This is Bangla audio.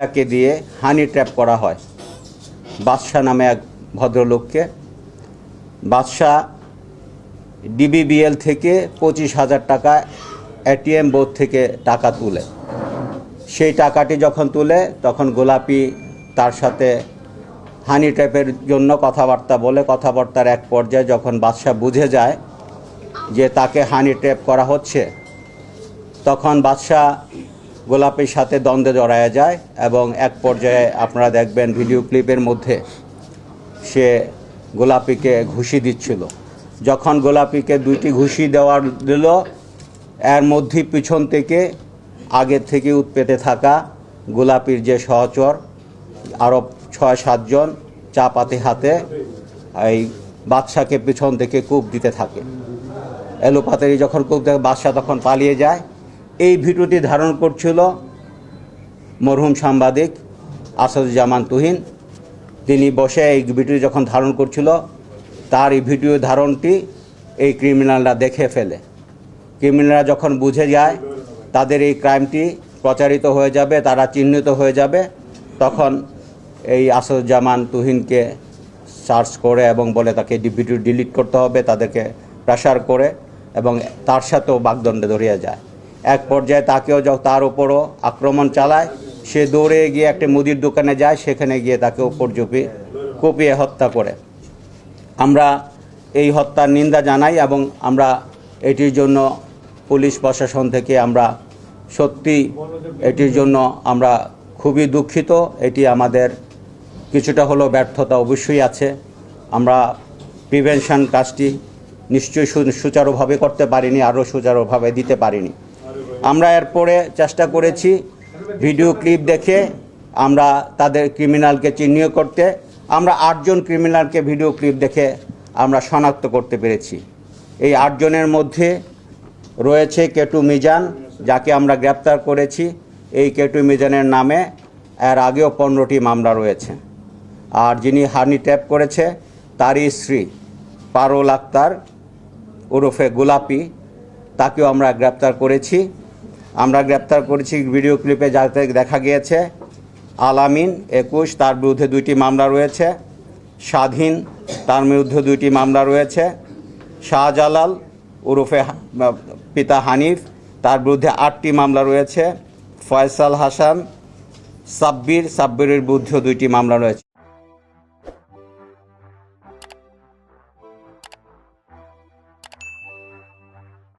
তাকে দিয়ে হানি ট্র্যাপ করা হয়। বাদশাহ নামে এক ভদ্রলোককে। বাদশাহ ডিবিবিএল থেকে পঁচিশ হাজার টাকা এটিএম বোর্ড থেকে টাকা তুলে। সেই টাকাটি যখন তুলে, তখন গোলাপি তার সাথে হানি ট্র্যাপের জন্য কথাবার্তা বলে। কথাবার্তার এক পর্যায়ে যখন বাদশাহ বুঝে যায় যে তাকে হানি ট্র্যাপ করা হচ্ছে, তখন বাদশাহ গোলাপের সাথে দ্বন্দ্বে জড়ায়া যায় এবং এক পর্যায়ে আপনারা দেখবেন ভিডিও ক্লিপের মধ্যে সে গোলাপিকে ঘুষি দিচ্ছিল। যখন গোলাপিকে দুইটি ঘুষি দেওয়ার দিল, এর মধ্যে পিছন থেকে আগের থেকে উৎপেতে থাকা গোলাপির যে সহচর আরও ছয় সাতজন চাপাতি হাতে এই বাদশাকে পিছন থেকে কূপ দিতে থাকে। এলোপাতারি যখন কূপ থেকে বাদশাহ তখন পালিয়ে যায়। এই ভিডিওটি ধারণ করছিল মরহুম সাংবাদিক আসাদুজ্জামান তুহিন। তিনি বসে এই ভিডিও যখন ধারণ করছিল, তার এই ভিডিও ধারণটি এই ক্রিমিনালরা দেখে ফেলে। ক্রিমিনালরা যখন বুঝে যায় তাদের এই ক্রাইমটি প্রচারিত হয়ে যাবে, তারা চিহ্নিত হয়ে যাবে, তখন এই আসাদুজ্জামান তুহিনকে সার্চ করে এবং বলে তাকে ভিডিও ডিলিট করতে হবে, তাদেরকে প্রেশার করে এবং তার সাথেও বাগদণ্ডে ধরিয়া যায়। এক পর্যায়ে তাকেও তার উপরও আক্রমণ চালায়। সে দৌড়ে গিয়ে একটা মুদির দোকানে যায়, সেখানে গিয়ে তাকে উপর জুপি কুপিয়ে হত্যা করে। আমরা এই হত্যার নিন্দা জানাই এবং আমরা এটির জন্য পুলিশ প্রশাসন থেকে আমরা সত্যি এটির জন্য আমরা খুবই দুঃখিত। এটি আমাদের কিছুটা হলেও ব্যর্থতা অবশ্যই আছে। আমরা প্রিভেনশন কাজটি নিশ্চয়ই সুচারুভাবে করতে পারিনি, আরও সুচারুভাবে দিতে পারিনি। আমরা এরপরে চেষ্টা করেছি ভিডিও ক্লিপ দেখে আমরা তাদের ক্রিমিনালকে চিহ্নিত করতে। আমরা আটজন ক্রিমিনালকে ভিডিও ক্লিপ দেখে আমরা শনাক্ত করতে পেরেছি। এই আটজনের মধ্যে রয়েছে কেটু মিজান, যাকে আমরা গ্রেপ্তার করেছি। এই কেটু মিজানের নামে এর আগেও পনেরোটি মামলা রয়েছে। আর যিনি হানি ট্যাপ করেছে, তারই স্ত্রী পারুল আক্তার ওরফে গোলাপি, তাকেও আমরা গ্রেপ্তার করেছি। আমরা গ্রেপ্তার করেছি ভিডিও ক্লিপে যাতে দেখা গিয়েছে। আলামিন একুশ, তার বিরুদ্ধে দুইটি মামলা রয়েছে। স্বাধীন, তার বিরুদ্ধে দুইটি মামলা রয়েছে। শাহজালাল ওরফে পিতা হানিফ, তার বিরুদ্ধে আটটি মামলা রয়েছে। ফয়সাল হাসান, সাব্বির, সাব্বিরের বিরুদ্ধেও দুইটি মামলা রয়েছে।